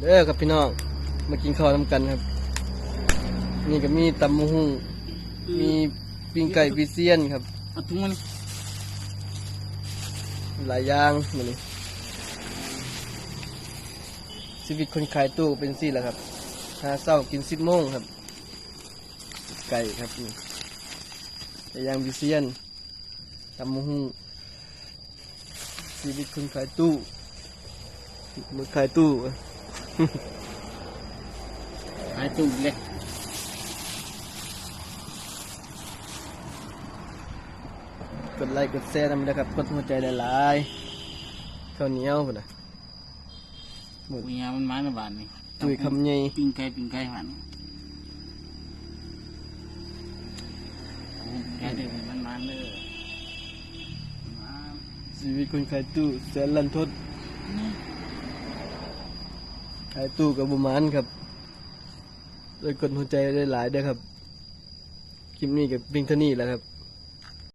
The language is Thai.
เด้อครับพี่น้อง มากินข้าวนำกันครับ นี่ก็มีตำมะฮุ่งมีปิ้งไก่วิเซียนครับเอาถุงมันหลายอย่างมานี่ชีวิตคนขายตู้ก็เป็นสี่แหละครับหาเศร้ากินสิบโมงครับ ไก่ครับนี่ไก่ย่างวิเซียนตำมะฮุ่งชีวิตคนขายตู้มือขายตู้ หายตู้เล็กกดไลค์กดแชร์นำนะครับกดหัวใจหลายๆข้าวเหนียวพุ่นนะหมดปุยยามันไม้ในบ้านนี่ตุยคำใหญ่ปิ้งไก่ปิ้งไก่หันแค่เด็กมันมันเลยมาชีวิตคนขายตู้แสนลันทดขายตู้กับบุมานครับโดยกดหัวใจได้หลายเด้อครับ คลิปนี้กับปิงเท่านี้แหละครับ